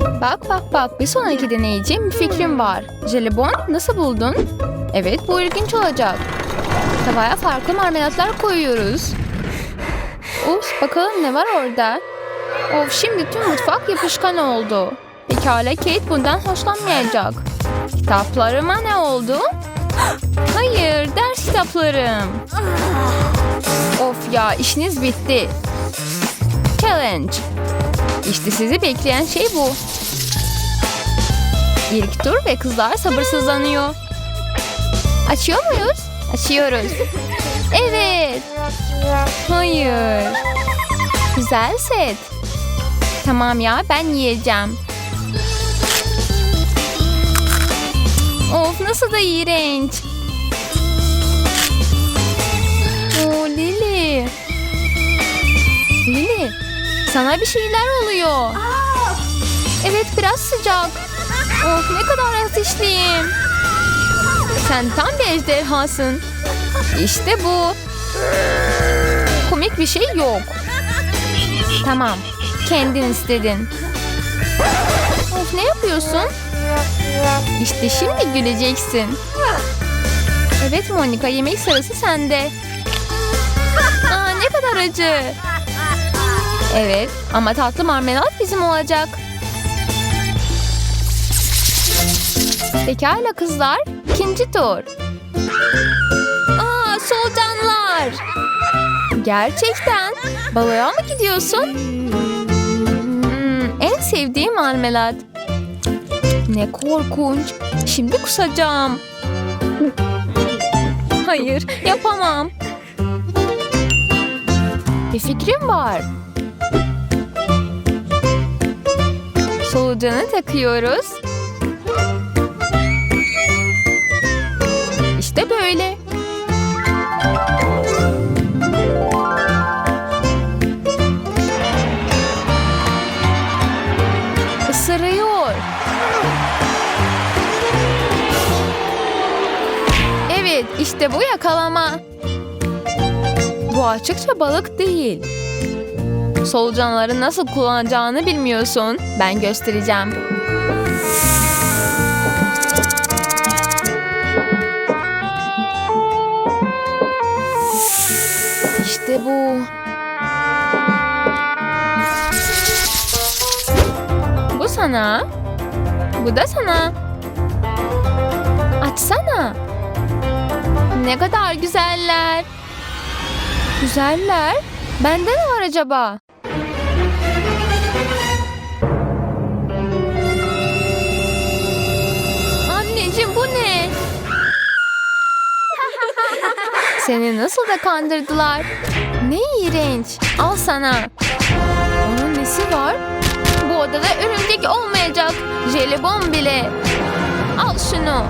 Bak bak bak bir sonraki deneyeceğim bir fikrim var. Jelibon nasıl buldun? Evet bu ilginç olacak. Tavaya farklı marmelatlar koyuyoruz. Ups bakalım ne var orada. Of şimdi tüm mutfak yapışkan oldu. Pekala Kate bundan hoşlanmayacak. Kitaplarıma ne oldu? Hayır ders kitaplarım. Of ya işiniz bitti. Challenge. İşte sizi bekleyen şey bu. İlk tur ve kızlar sabırsızlanıyor. Açıyor muyuz? Açıyoruz. Evet. Hayır. Güzel set. Tamam ya ben yiyeceğim. Of nasıl da iğrenç. Sana bir şeyler oluyor. Evet biraz sıcak. Of ne kadar ateşliyim. Sen tam bir ejderhasın. İşte bu. Komik bir şey yok. Tamam. Kendin istedin. Of ne yapıyorsun? İşte şimdi güleceksin. Evet Monika yemek sırası sende. Aa, ne kadar acı. Evet ama tatlı marmelat bizim olacak. Pekala kızlar. ikinci tur. Aa solucanlar. Gerçekten. Balığa mı gidiyorsun? Hmm, en sevdiğim marmelat. Ne korkunç. Şimdi kusacağım. Hayır yapamam. Bir fikrim var. Solucanı takıyoruz. İşte böyle. Isırıyor. Evet, işte bu yakalama. Bu açıkça balık değil. Solucanları nasıl kullanacağını bilmiyorsun. Ben göstereceğim. İşte bu. Bu sana. Bu da sana. Açsana. Ne kadar güzeller. Güzeller. Bende ne var acaba? Seni nasıl da kandırdılar. Ne iğrenç. Al sana. Onun nesi var? Bu odada örümcek olmayacak. Jelibon bile. Al şunu.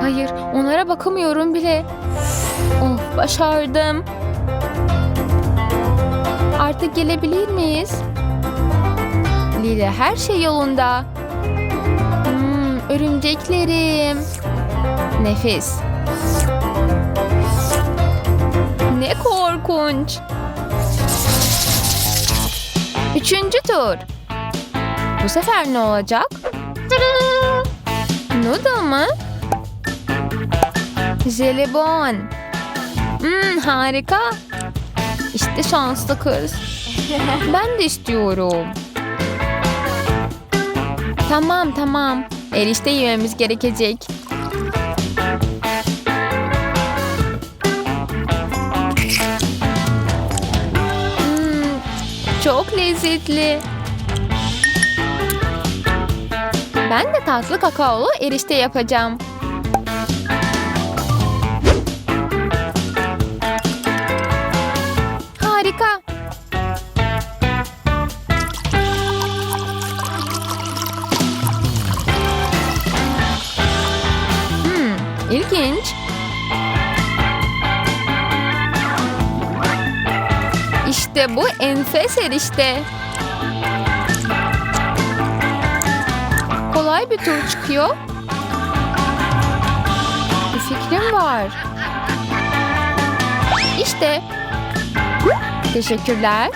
Hayır onlara bakamıyorum bile. Oh başardım. Artık gelebilir miyiz? Lili her şey yolunda. Hmm, örümceklerim. Nefis. Ne korkunç. Üçüncü tur. Bu sefer ne olacak? Noodle mı? Jelibon. Hmm, harika. İşte şanslı kız. Ben de istiyorum. Tamam tamam. Erişte yememiz gerekecek. Çok lezzetli. Ben de tatlı kakaolu erişte yapacağım. Harika. Hmm, ilginç. İşte bu enfes erişte. Kolay bir tur çıkıyor. Bir fikrim var. İşte. Teşekkürler.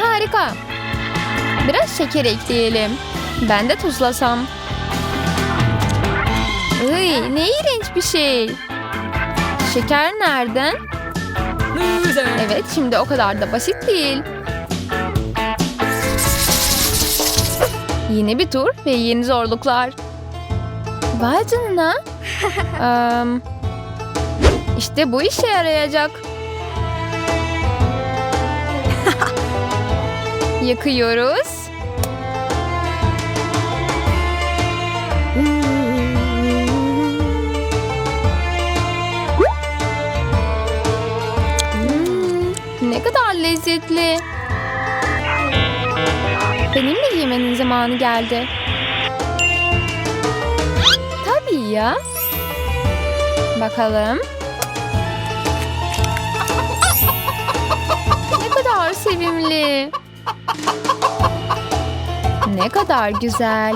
Harika. Biraz şeker ekleyelim. Ben de tuzlasam. Iy, ne iğrenç bir şey. Şeker nereden? Evet, şimdi o kadar da basit değil. Yeni bir tur ve yeni zorluklar. Vay canına. Am, işte bu işe yarayacak. Yakıyoruz. Ne kadar lezzetli. Benim de yemenin zamanı geldi. Tabii ya. Bakalım. Ne kadar sevimli. Ne kadar güzel.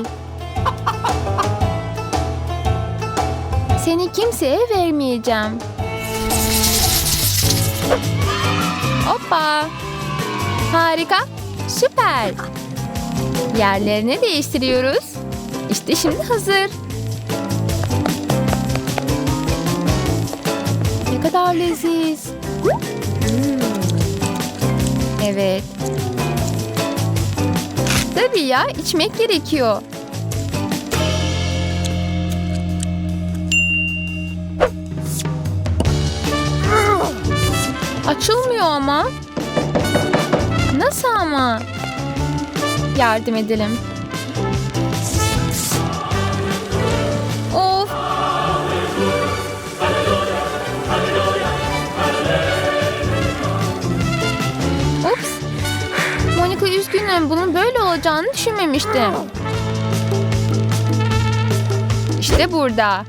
Seni kimseye vermeyeceğim. Hoppa. Harika. Süper. Yerlerini değiştiriyoruz. İşte şimdi hazır. Ne kadar leziz. Hmm. Evet. Tabii ya içmek gerekiyor. Açılmıyor ama. Nasıl ama? Yardım edelim. Of. Ups. Monika üzgünüm. Bunun böyle olacağını düşünmemiştim. İşte burada.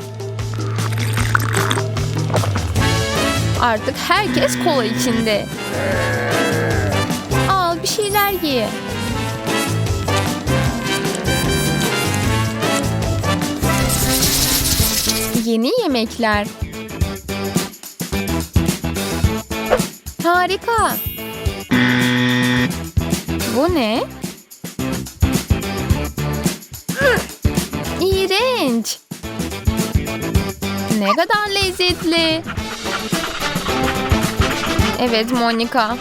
Artık herkes kola içinde. Al bir şeyler ye. Yeni yemekler. Harika. Bu ne? İğrenç. Ne kadar lezzetli. Evet Monika.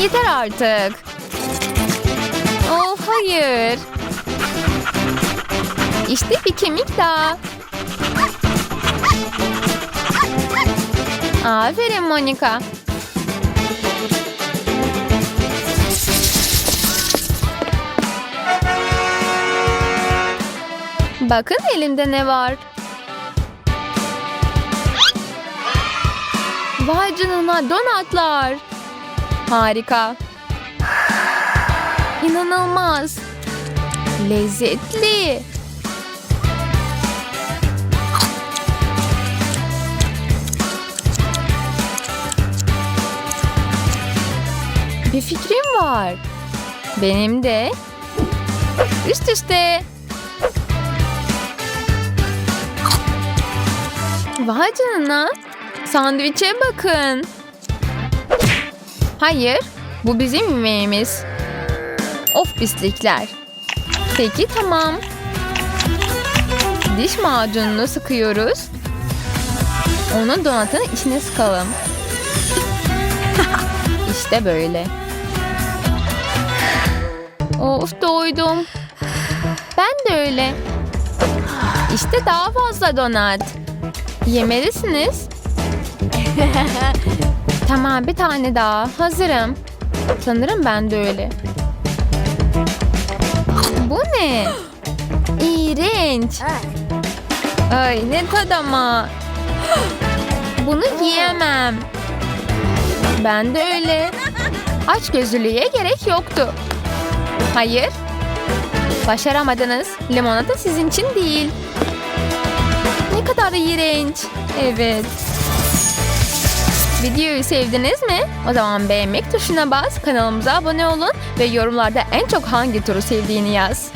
Yeter artık. Oh hayır. İşte bir kemik daha. Aferin Monika. Bakın elimde ne var. Vay canına donatlar. Harika. İnanılmaz. Lezzetli. Bir fikrim var. Benim de. Üst üste. Vay canına. Sandviçe bakın. Hayır, bu bizim yemeğimiz. Of pislikler. Peki tamam. Diş macununu sıkıyoruz. Onu donatın içine sıkalım. İşte böyle. Of doydum. Ben de öyle. İşte daha fazla donat. Yemelisiniz. tamam bir tane daha. Hazırım. Sanırım ben de öyle. Bu ne? İğrenç. Ay ne tad ama. Bunu yiyemem. Ben de öyle. Aç gözlülüğe gerek yoktu. Hayır. Başaramadınız. Limonata sizin için değil. Ne kadar iğrenç. Evet. Videoyu sevdiniz mi? O zaman beğenmek tuşuna bas, kanalımıza abone olun ve yorumlarda en çok hangi turu sevdiğini yaz.